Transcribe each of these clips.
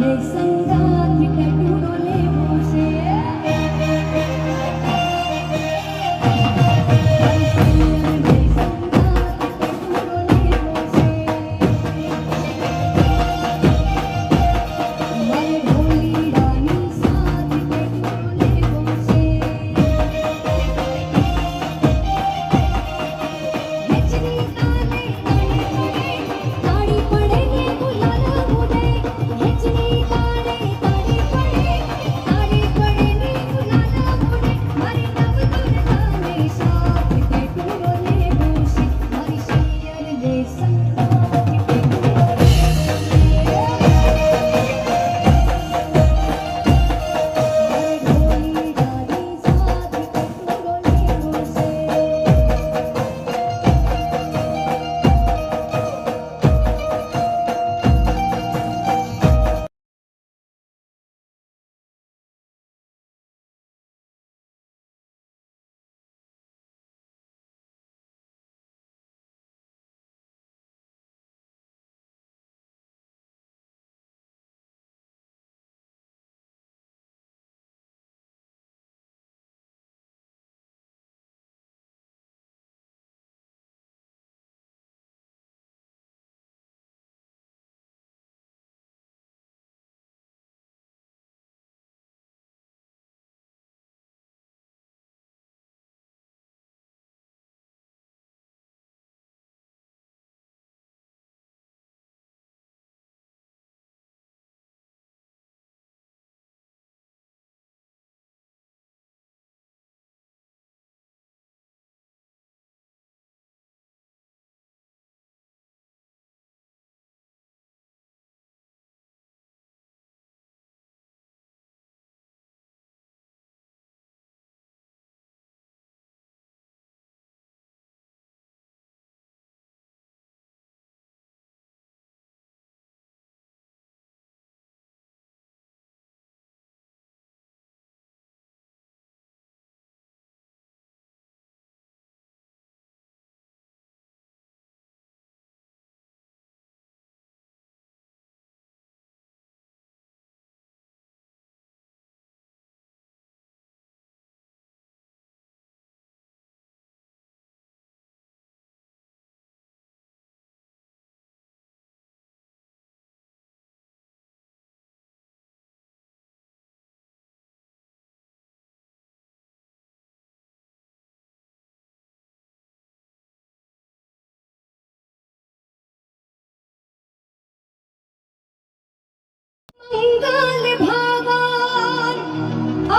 你心间。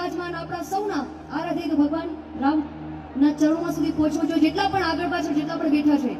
બિરાજમાન આપણા સૌના આરાધિત ભગવાન રામના ચરણો સુધી પહોંચવું જોઈએ. જેટલા પણ આગળ પાછળ, જેટલા પણ બેઠા છે